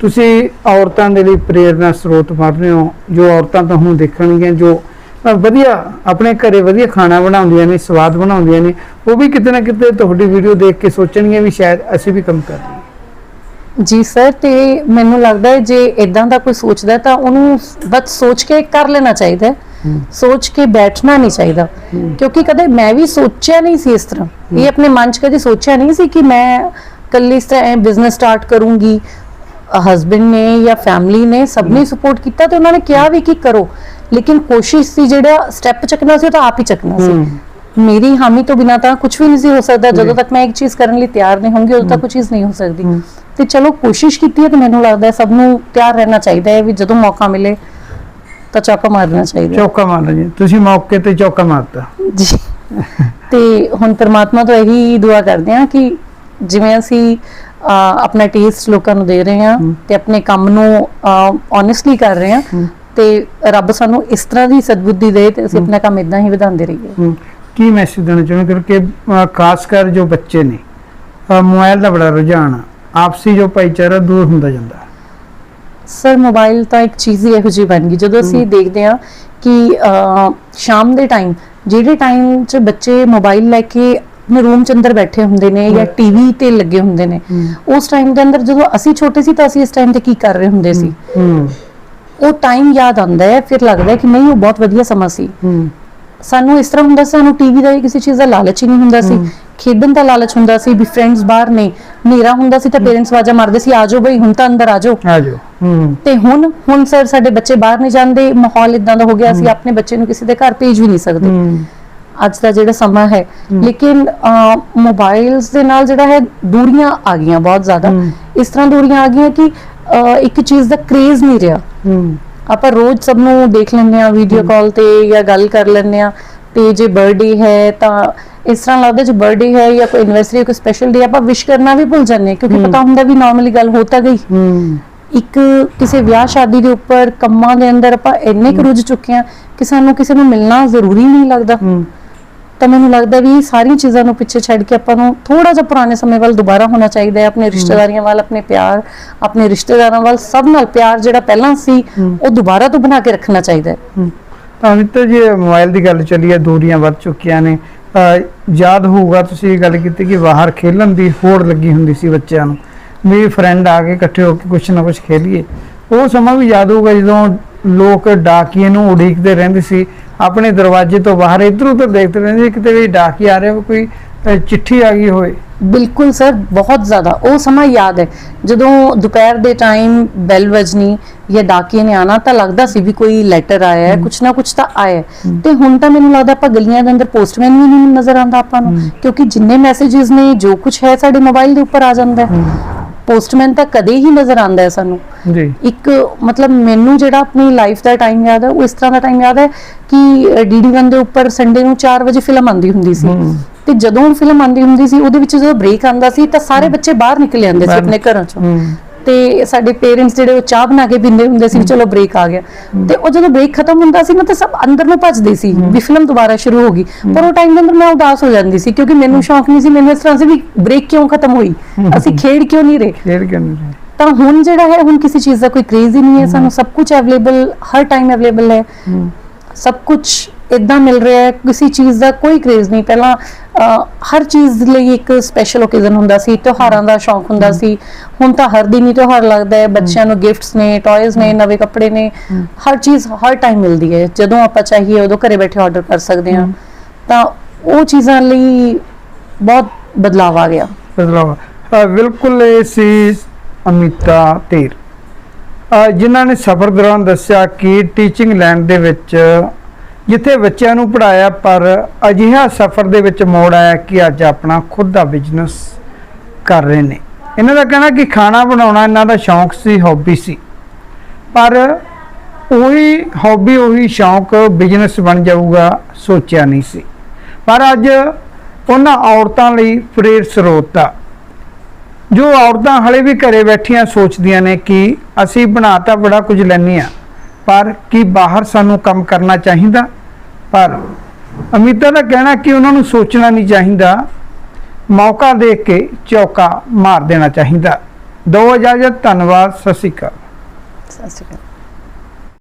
ਤੁਸੀਂ ਔਰਤਾਂ ਦੇ ਲਈ ਪ੍ਰੇਰਨਾ ਸਰੋਤ ਬਣ ਰਹੇ ਹੋ। ਜੋ ਔਰਤਾਂ ਤੁਹਾਨੂੰ ਦੇਖਣਗੀਆਂ ਜੋ ਵਧੀਆ ਆਪਣੇ ਘਰੇ ਵਧੀਆ ਖਾਣਾ ਬਣਾਉਂਦੀਆਂ ਨੇ ਸਵਾਦ ਬਣਾਉਂਦੀਆਂ ਨੇ ਉਹ ਵੀ ਕਿਤੇ ਨਾ ਕਿਤੇ ਤੁਹਾਡੀ ਵੀਡੀਓ ਦੇਖ ਕੇ ਸੋਚਣਗੀਆਂ ਵੀ ਸ਼ਾਇਦ ਅਸੀਂ ਵੀ ਕੰਮ ਕਰ ਲਈਏ। ਜੀ ਸਰ ਤੇ ਮੈਨੂੰ ਲੱਗਦਾ ਹੈ ਜੇ ਇਦਾਂ ਦਾ ਕੋਈ ਸੋਚਦਾ ਤਾਂ ਉਹਨੂੰ ਬਸ ਸੋਚ ਕੇ ਕਰ ਲੈਣਾ ਚਾਹੀਦਾ ਸੋਚ ਕੇ ਬੈਠਣਾ ਨਹੀਂ ਚਾਹੀਦਾ। ਕਿਉਂਕਿ ਕਦੇ ਮੈਂ ਵੀ ਸੋਚਿਆ ਨਹੀਂ ਸੀ ਇਸ ਤਰ੍ਹਾਂ। ਇਹ ਆਪਣੇ ਮਨ 'ਚ ਕਦੇ ਸੋਚਿਆ ਨਹੀਂ ਸੀ ਕਿ ਮੈਂ ਕੱਲੀ ਇਸ ਤਰ੍ਹਾਂ ਬਿਜ਼ਨਸ ਸਟਾਰਟ ਕਰੂੰਗੀ। ਹਸਬੰਡ ਨੇ ਜਾਂ ਫੈਮਿਲੀ ਨੇ ਸਭ ਨੇ ਸਪੋਰਟ ਕੀਤਾ ਤੇ ਉਹਨਾਂ ਨੇ ਕਿਹਾ ਵੀ ਕਿ ਕਰੋ। ਲੇਕਿਨ ਕੋਸ਼ਿਸ਼ ਸੀ ਜਿਹੜਾ ਸਟੈਪ ਚੱਕਣਾ ਸੀ ਉਹ ਤਾਂ ਆਪ ਹੀ ਚੱਕਣਾ ਸੀ ਮੇਰੀ ਹਾਮੀ ਤੋਂ ਬਿਨਾ ਤਾਂ ਕੁਝ ਵੀ ਨਹੀਂ ਸੀ ਹੋ ਸਕਦਾ ਜਦੋਂ। ਤੱਕ ਮੈਂ ਇੱਕ ਚੀਜ਼ ਕਰਨ ਲਈ ਤਿਆਰ ਨਹੀਂ ਹੋਵਾਂਗੀ ਉਦੋਂ ਤੱਕ ਉਹ ਚੀਜ਼ ਨਹੀਂ ਹੋ ਸਕਦੀ। ਤੇ ਚਲੋ ਕੋਸ਼ਿਸ਼ ਕੀਤੀ ਹੈ ਤੇ ਮੈਨੂੰ ਲੱਗਦਾ ਸਭ ਨੂੰ ਤਿਆਰ ਰਹਿਣਾ ਚਾਹੀਦਾ ਹੈ ਵੀ ਜਦੋਂ ਮੌਕਾ ਮਿਲੇ ਤਾਂ ਚਾਪਾ ਮਾਰਨਾ ਚਾਹੀਦਾ। ਚੌਕਾ ਮਾਰਨਾ ਜੀ ਤੁਸੀਂ ਮੌਕੇ ਤੇ ਚੌਕਾ ਮਾਰਤਾ ਜੀ ਤੇ ਹੁਣ ਪ੍ਰਮਾਤਮਾ ਤੋਂ ਇਹੀ ਦੁਆ ਕਰਦੇ ਹਾਂ ਕਿ ਜਿਵੇਂ ਅਸੀਂ ਆਪਣਾ ਟੇਸਟ ਲੋਕਾਂ ਨੂੰ ਦੇ ਰਹੇ ਹਾਂ। ਤੇ ਆਪਣੇ ਕੰਮ ਨੂੰ ਓਨੈਸਟਲੀ ਕਰ ਰਹੇ ਹਾਂ। ਤੇ ਰੱਬ ਸਾਨੂੰ ਇਸ ਤਰ੍ਹਾਂ ਦੀ ਸਦਬੁੱਧੀ ਦੇ ਤੇ ਅਸੀਂ ਆਪਣਾ ਕੰਮ ਇਦਾਂ ਹੀ ਵਧਾਉਂਦੇ ਰਹੀਏ। ਕੀ ਮੈਸੇਜ ਦੇਣਾ ਚਾਹੁੰਦੇ? ਕਿਉਂਕਿ ਖਾਸ ਕਰ ਜੋ ਬੱਚੇ ਨੇ ਮੋਬਾਈਲ ਦਾ ਬੜਾ ਰੁਝਾਨ ਆ। ਆਪਸੀ ਜੋ ਭਾਈਚਾਰਾ ਦੂਰ ਹੁੰਦਾ ਜਾਂਦਾ। ਸਰ ਮੋਬਾਈਲ ਤਾਂ ਇੱਕ ਚੀਜ਼ ਹੀ ਇਹੋ ਜਿਹੀ ਬਣ ਗਈ। ਜਦੋਂ ਅਸੀਂ। ਦੇਖਦੇ ਹਾਂ ਕਿ ਸ਼ਾਮ ਦੇ ਟਾਈਮ ਜਿਹੜੇ ਟਾਈਮ 'ਚ ਬੱਚੇ ਮੋਬਾਈਲ ਲੈ ਕੇ ਆਪਣੇ ਰੂਮ 'ਚ ਅੰਦਰ ਬੈਠੇ ਹੁੰਦੇ ਨੇ ਜਾਂ। ਟੀਵੀ ਤੇ ਲੱਗੇ ਹੁੰਦੇ ਨੇ ਉਸ ਟਾਈਮ ਦੇ ਅੰਦਰ ਜਦੋਂ ਅਸੀਂ ਛੋਟੇ ਸੀ ਤਾਂ ਅਸੀਂ ਇਸ ਟਾਈਮ ਤੇ ਕੀ ਕਰ ਰਹੇ ਹੁੰਦੇ ਸੀ? ਉਹ ਟਾਈਮ ਯਾਦ ਆਉਂਦਾ ਹੈ ਫਿਰ ਲੱਗਦਾ ਹੈ ਕਿ ਨਹੀਂ ਉਹ ਬਹੁਤ ਵਧੀਆ ਸਮਾਂ ਸੀ। ਹੂੰ। ਸਾਨੂੰ ਇਸ ਤਰ੍ਹਾਂ ਹੁੰਦਾ ਸੀ ਸਾਨੂੰ ਟੀਵੀ ਦਾ ਜਾਂ ਕਿਸੇ ਚੀਜ਼ ਦਾ ਲਾਲਚ ਹੀ ਨਹੀਂ ਹੁੰਦਾ ਸੀ। ਖੇਡਣ ਦਾ ਲਾਲਚ ਹੁੰਦਾ ਸੀ ਵੀ ਫਰੈਂਡਸ ਬਾਹਰ ਨੇ ਹਨੇਰਾ ਹੁੰਦਾ ਸੀ ਤਾਂ ਪੇਰੈਂਟਸ ਆਵਾਜ਼ਾਂ ਮਾਰਦੇ ਸੀ ਆਜੋ ਬਈ ਹੁਣ ਤਾਂ ਅੰਦਰ ਆਜੋ ਆ ਜਾਓ। ਹੂੰ। ਤੇ ਹੁਣ ਹੁਣ ਸਰ ਸਾਡੇ ਬੱਚੇ ਬਾਹਰ ਨਹੀਂ ਜਾਂਦੇ ਮਾਹੌਲ ਇਦਾਂ ਦਾ ਹੋ ਗਿਆ ਅਸੀਂ ਆਪਣੇ ਬੱਚੇ ਨੂੰ ਕਿਸੇ ਦੇ ਘਰ ਭੇਜ ਵੀ ਨਹੀਂ ਸਕਦੇ। ਅੱਜ ਦਾ ਜਿਹੜਾ ਸਮਾਂ ਹੈ। ਲੇਕਿਨ ਮੋਬਾਈਲਸ ਦੇ ਨਾਲ ਜਿਹੜਾ ਹੈ ਦੂਰੀਆਂ ਆ ਗਈਆਂ ਬਹੁਤ ਜ਼ਿਆਦਾ। ਇਸ ਤਰ੍ਹਾਂ ਦੂਰੀਆਂ ਆ ਗਈਆਂ ਕਿ ਇੱਕ ਚੀਜ਼ ਦਾ ਕ੍ਰੇਜ਼ ਨਹੀਂ ਰਿਹਾ। ਹੂੰ। ਆਪਾਂ ਰੋਜ਼ ਸਭ ਨੂੰ ਦੇਖ ਲੈਂਦੇ ਆ ਵੀਡੀਓ ਕਾਲ ਤੇ ਜਾਂ ਗੱਲ ਕਰ ਲੈਂਦੇ ਆ ਤੇ ਜੇ ਬਰਥਡੇ ਹੈ ਤਾਂ ਇਸ ਤਰ੍ਹਾਂ ਲੱਗਦਾ ਜੇ ਬਰਥਡੇ ਹੈ ਜਾਂ ਕੋਈ ਐਨਵਰਸਰੀ ਕੋਈ ਸਪੈਸ਼ਲ ਡੇ ਆਪਾਂ ਵਿਸ਼ ਕਰਨਾ ਵੀ ਭੁੱਲ ਜਾਂਦੇ ਹਾਂ ਕਿਉਂਕਿ। ਪਤਾ ਹੁੰਦਾ ਵੀ ਨਾਰਮਲੀ ਗੱਲ ਹੋ ਤਾਂ ਗਈ। ਹੂੰ। ਇੱਕ ਕਿਸੇ ਵਿਆਹ ਸ਼ਾਦੀ ਦੇ ਉੱਪਰ ਕੰਮਾਂ ਦੇ ਅੰਦਰ ਆਪਾਂ ਇੰਨੇ ਕੁ ਰੁੱਝ ਚੁੱਕੇ ਆ ਕਿ ਸਾਨੂੰ ਕਿਸੇ ਨੂੰ ਮਿਲਣਾ ਜ਼ਰੂਰੀ ਨਹੀਂ ਲੱਗਦਾ। ਹੂੰ। ਤਾਂ ਮੈਨੂੰ ਲੱਗਦਾ ਵੀ ਇਹ ਸਾਰੀਆਂ ਚੀਜ਼ਾਂ ਨੂੰ ਪਿੱਛੇ ਛੱਡ ਕੇ ਆਪਾਂ ਨੂੰ ਥੋੜਾ ਜਿਹਾ ਪੁਰਾਣੇ ਸਮੇਂ ਵੱਲ ਦੁਬਾਰਾ ਹੋਣਾ ਚਾਹੀਦਾ ਹੈ ਆਪਣੇ ਰਿਸ਼ਤੇਦਾਰੀਆਂ ਵੱਲ ਆਪਣੇ ਪਿਆਰ ਆਪਣੇ ਰਿਸ਼ਤੇਦਾਰਾਂ ਵੱਲ ਸਭ ਨਾਲ ਪਿਆਰ ਜਿਹੜਾ ਪਹਿਲਾਂ ਸੀ ਉਹ ਦੁਬਾਰਾ ਤੋਂ ਬਣਾ ਕੇ ਰੱਖਣਾ ਚਾਹੀਦਾ ਹੈ। ਤਾਂ ਅਮਿਤ ਜੀ ਮੋਬਾਈਲ ਦੀ ਗੱਲ ਚੱਲੀ ਹੈ ਦੂਰੀਆਂ ਵੱਧ ਚੁੱਕੀਆਂ ਨੇ ਯਾਦ ਹੋਊਗਾ ਤੁਸੀਂ ਇਹ ਗੱਲ ਕੀਤੀ ਕਿ ਬਾਹਰ ਖੇਲਣ ਦੀ ਹੋੜ ਲੱਗੀ ਹੁੰਦੀ ਸੀ ਬੱਚਿਆਂ ਨੂੰ। ਵੀ ਫਰੈਂਡ ਆ ਕੇ ਇਕੱਠੇ ਹੋ ਕੇ ਕੁਛ ਨਾ ਕੁਛ ਖੇਲੀਏ। ਉਹ ਸਮਾਂ ਵੀ ਯਾਦ ਹੋਊਗਾ ਜਦੋਂ ਲੋਕ ਡਾਕੀਏ ਨੂੰ ਉਡੀਕਦੇ ਰਹਿੰਦੇ ਸੀ ਆਪਣੇ ਦਰਵਾਜ਼ੇ ਤੋਂ ਬਾਹਰ ਇੱਧਰ ਉੱਧਰ ਦੇਖਦੇ ਰਹਿੰਦੇ ਸੀ ਕਿਤੇ ਵੀ ਡਾਕੀ ਆ ਰਿਹਾ ਕੋਈ ਚਿੱਠੀ ਆ ਗਈ ਹੋਏ ਬਿਲਕੁਲ ਸਰ ਬਹੁਤ ਜ਼ਿਆਦਾ। ਉਹ ਸਮਾਂ ਯਾਦ ਹੈ। ਜਦੋਂ ਦੁਪਹਿਰ ਦੇ ਟਾਈਮ ਬੈਲ ਵਜਣੀ ਜਾਂ ਡਾਕੀਏ ਨੇ ਆਣਾ ਤਾਂ ਲੱਗਦਾ ਸੀ ਵੀ ਕੋਈ ਲੈਟਰ ਆਇਆ ਹੈ ਕੁਛ ਨਾ ਕੁਛ ਤਾਂ ਆਇਆ। ਤੇ ਹੁਣ ਤਾਂ ਮੈਨੂੰ ਲੱਗਦਾ ਆਪਾਂ ਗਲੀਆਂ ਦੇ ਅੰਦਰ ਪੋਸਟਮੈਨ ਵੀ ਨਹੀਂ ਨਜ਼ਰ ਆਉਂਦਾ ਆਪਾਂ ਨੂੰ ਕਿਉਂਕਿ ਜਿੰਨੇ ਮੈਸੇजेस ਨੇ ਜੋ ਕੁਛ ਹੈ ਸਾਡੇ ਮੋਬਾਈਲ ਦੇ ਉੱਪਰ ਆ ਜਾਂਦਾ ਹੈ। ਪੋਸਟਮੈਨ ਤਾਂ ਕਦੇ ਹੀ ਨਜ਼ਰ ਆਉਂਦਾ ਹੈ ਸਾਨੂੰ। ਜੀ। ਇੱਕ ਮਤਲਬ ਮੈਨੂੰ ਜਿਹੜਾ ਆਪਣੀ ਲਾਈਫ ਦਾ ਟਾਈਮ ਯਾਦ ਹੈ ਉਹ ਇਸ ਤਰ੍ਹਾਂ ਦਾ ਟਾਈਮ ਯਾਦ ਹੈ ਕਿ ਡੀਡੀ 1 ਦੇ ਉੱਪਰ ਸੰਡੇ ਨੂੰ 4 ਵਜੇ ਫਿਲਮ ਆਉਂਦੀ ਹੁੰਦੀ ਸੀ। ਤੇ ਜਦੋਂ ਫਿਲਮ ਆਉਂਦੀ ਹੁੰਦੀ ਸੀ ਉਹਦੇ ਵਿੱਚ ਜਦੋਂ ਬ੍ਰੇਕ ਆਉਂਦਾ ਸੀ ਤਾਂ ਸਾਰੇ ਬੱਚੇ ਬਾਹਰ ਨਿਕਲ ਜਾਂਦੇ ਸੀ ਆਪਣੇ ਘਰਾਂ ਚੋਂ। ਤੇ ਸਾਡੇ ਪੇਰੈਂਟਸ ਜਿਹੜੇ ਉਹ ਚਾਹ ਬਣਾ ਕੇ ਪੀਂਦੇ ਹੁੰਦੇ ਸੀ ਵੀ ਚਲੋ ਬ੍ਰੇਕ ਆ ਗਿਆ। ਤੇ ਉਹ ਜਦੋਂ ਬ੍ਰੇਕ ਖਤਮ ਹੁੰਦਾ ਸੀ ਨਾ ਤਾਂ ਸਭ ਅੰਦਰ ਨੂੰ ਭੱਜਦੇ ਸੀ ਵੀ ਫਿਲਮ ਦੁਬਾਰਾ ਸ਼ੁਰੂ ਹੋ ਗਈ। ਪਰ ਉਹ ਟਾਈਮ ਦੇ ਅੰਦਰ ਮੈਂ ਉਦਾਸ ਹੋ ਜਾਂਦੀ ਸੀ ਕਿਉਂਕਿ ਮੈਨੂੰ ਸ਼ੌਂਕ ਨਹੀਂ ਸੀ ਮੈਨੂੰ ਇਸ ਤਰ੍ਹਾਂ ਸੀ ਵੀ ਬ੍ਰੇਕ ਕਿਉਂ ਖਤਮ ਹੋਈ? ਅਸੀਂ ਖੇਡ ਕਿਉਂ ਨਹੀਂ ਰਹੇ? ਖੇਡ ਕੇ ਨਹੀਂ ਰਹੇ। ਤਾਂ ਹੁਣ ਜਿਹੜਾ ਹੈ ਹੁਣ ਕਿਸੇ ਚੀਜ਼ ਦਾ ਕੋਈ ਕ੍ਰੇਜ਼ ਹੀ ਨਹੀਂ ਹੈ ਸਾਨੂੰ। ਸਭ ਕੁਝ ਅਵੇਲੇਬਲ ਹਰ ਟਾਈਮ ਅਵੇਲੇਬਲ ਹੂੰ। ਸਭ ਕੁਝ ਇਦਾਂ ਮਿਲ ਰਿਹਾ ਹੈ ਕਿਸੇ ਚੀਜ਼ ਦਾ ਕੋਈ ਕ੍ਰੇਜ਼ ਨਹੀਂ। ਪਹਿਲਾਂ ਹਰ ਚੀਜ਼ ਲਈ ਇੱਕ ਸਪੈਸ਼ਲ ਓਕੇਜ਼ਨ ਹੁੰਦਾ ਸੀ ਤਿਉਹਾਰਾਂ ਦਾ ਸ਼ੌਂਕ ਹੁੰਦਾ ਸੀ। ਹੁਣ ਤਾਂ ਹਰ ਦਿਨ ਹੀ ਤਿਉਹਾਰ ਲੱਗਦਾ ਹੈ ਬੱਚਿਆਂ ਨੂੰ ਗਿਫਟਸ ਨੇ ਟੌਇਜ਼ ਨੇ ਨਵੇਂ ਕੱਪੜੇ ਨੇ। ਹਰ ਚੀਜ਼ ਹਰ ਟਾਈਮ ਮਿਲਦੀ ਹੈ। ਜਦੋਂ ਆਪਾਂ ਚਾਹੀਏ ਉਦੋਂ ਘਰੇ ਬੈਠੇ ਆਰਡਰ ਕਰ ਸਕਦੇ ਹਾਂ। ਤਾਂ ਉਹ ਚੀਜ਼ਾਂ ਲਈ ਬਹੁਤ ਬਦਲਾਅ ਆ ਗਿਆ। ਬਦਲਾਅ ਬਿਲਕੁਲ ਇਹ ਸੀ ਅਮਿਤਾ ਧੀਰ ਜਿਨ੍ਹਾਂ ਨੇ ਸਫ਼ਰ ਦੌਰਾਨ ਦੱਸਿਆ ਕਿ ਟੀਚਿੰਗ ਲਾਈਨ ਦੇ ਵਿੱਚ ਜਿੱਥੇ ਬੱਚਿਆਂ ਨੂੰ ਪੜਾਇਆ ਪਰ ਅਜਿਹਾ ਸਫ਼ਰ ਦੇ ਵਿੱਚ ਮੋੜ ਆਇਆ ਕਿ ਅੱਜ ਆਪਣਾ ਖੁਦ ਦਾ ਬਿਜ਼ਨਸ ਕਰ ਰਹੇ ਨੇ। ਇਹਨਾਂ ਦਾ ਕਹਿਣਾ ਕਿ ਖਾਣਾ ਬਣਾਉਣਾ ਇਹਨਾਂ ਦਾ ਸ਼ੌਂਕ ਸੀ ਹੌਬੀ ਸੀ। ਪਰ ਉਹੀ ਹੌਬੀ ਉਹੀ ਸ਼ੌਂਕ ਬਿਜ਼ਨਸ ਬਣ ਜਾਊਗਾ, ਸੋਚਿਆ ਨਹੀਂ ਸੀ। ਪਰ ਅੱਜ ਉਹਨਾਂ ਔਰਤਾਂ ਲਈ ਪ੍ਰੇਰ ਸਰੋਤ ਆ। ਜੋ ਔਰਤਾਂ ਹਲੇ ਵੀ ਘਰੇ ਬੈਠੀਆਂ ਸੋਚਦੀਆਂ ਨੇ ਕਿ ਅਸੀਂ ਬਣਾਤਾ ਬੜਾ ਕੁਝ ਲੈਂਦੇ ਆ ਪਰ ਕੀ ਬਾਹਰ ਸਾਨੂੰ ਕੰਮ ਕਰਨਾ ਚਾਹੀਦਾ? ਪਰ ਅਮਿਤਾ ਦਾ ਕਹਿਣਾ ਕਿ ਉਹਨਾਂ ਨੂੰ ਸੋਚਣਾ ਨਹੀਂ ਚਾਹੀਦਾ। ਮੌਕਾ ਦੇਖ ਕੇ ਚੌਕਾ ਮਾਰ ਦੇਣਾ ਚਾਹੀਦਾ। ਦੋ ਇਜਾਜ਼ਤ, ਧੰਨਵਾਦ, ਸਤਿ ਸ਼੍ਰੀ ਅਕਾਲ। ਸਤਿ ਸ਼੍ਰੀ ਅਕਾਲ।